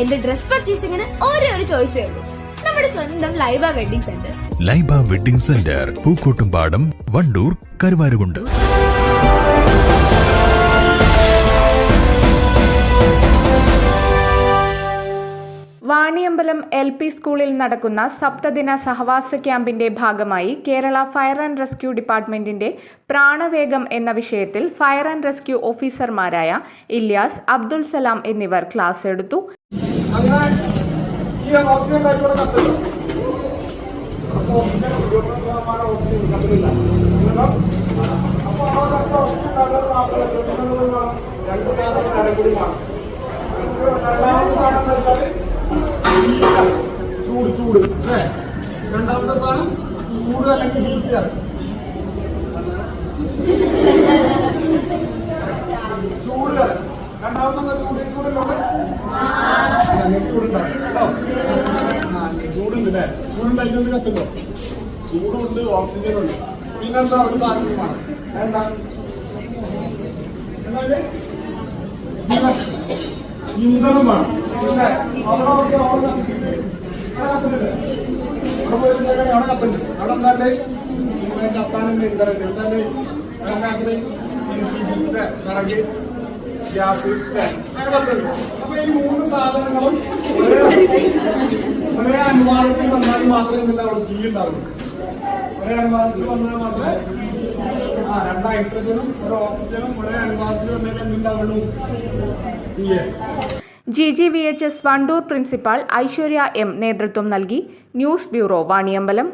എന്റെ ഡ്രസ് പർച്ചേസിംഗിന് ഒരേ ഒരു ചോയ്സേ ഉള്ളൂ. നമ്മുടെ സ്വന്തം Laiba wedding centre Laiba wedding centre Pookkottumpadam Wandoor Karuvarakundu. Vaniyambalam L P സ്കൂളിൽ നടക്കുന്ന സപ്തദിന സഹവാസ ക്യാമ്പിന്റെ ഭാഗമായി കേരള ഫയർ ആൻഡ് റെസ്ക്യൂ ഡിപ്പാർട്ട്മെന്റിന്റെ പ്രാണവേഗം എന്ന വിഷയത്തിൽ ഫയർ ആൻഡ് റെസ്ക്യൂ ഓഫീസർമാരായ ഇല്യാസ് അബ്ദുൽ സലാം എന്നിവർ ക്ലാസ് എടുത്തു. അങ്ങനെ ഈ ഓക്സിജൻ പൈപ്പ് കത്തില്ല അപ്പൊ ഓക്സിജൻ ഇരുപത്തൊന്ന് ശതമാനം ഓക്സിജൻ കത്തില്ല. അപ്പൊ ആ കത്ത ഓക്സിജൻ കത്തത് മാത്രമല്ല രണ്ട് സാധനം കടകൂടി വേണം രണ്ടാമത്തെ സാധനം എന്ന് ചൂട് ചൂട്. അല്ലേ? രണ്ടാമത്തെ സാധനം ചൂട് അല്ലെങ്കിൽ ഹീറ്റർ ചൂട് കലം രണ്ടാമത്തെ ചൂട് ചൂടിലുള്ള ചൂടുണ്ടാവും കേട്ടോ ആ ചൂടുണ്ട് അല്ലേ ചൂടുണ്ടായിട്ട് കത്തുമ്പോ ചൂടുണ്ട് ഓക്സിജൻ ഉണ്ട് പിന്നെ എന്താ ഒരു സാധനമാണ് എന്താ? ഇന്ധനമാണ് അവിടെ നോക്കി അവിടെ എന്താണ്ട്? കത്താനുണ്ട് ഇന്ധനം എന്താണ്ട്? അതിനകത്ത് വിറക് ഗ്യാസ് അങ്ങനെ കത്തുന്നുണ്ട്. അപ്പൊ ഈ മൂന്ന് സാധനങ്ങളും ഒരേ അനുമാനത്തിൽ വന്നാൽ മാത്രമേ ഇതിന്റെ അവിടെ തീ ഉണ്ടാവുള്ളൂ. ഒരേ അനുമാനത്തിൽ വന്നാൽ മാത്രമേ ആ രണ്ട് ഹൈഡ്രജനും ഒരു ഓക്സിജനും ഒരേ അനുമാനത്തിൽ വന്നാൽ എന്തുണ്ടാവുള്ളൂ തീയേ. G G V H S Wandoor principal Aishwarya M നേതൃത്വം നൽകി. News bureau Vaniyambalam.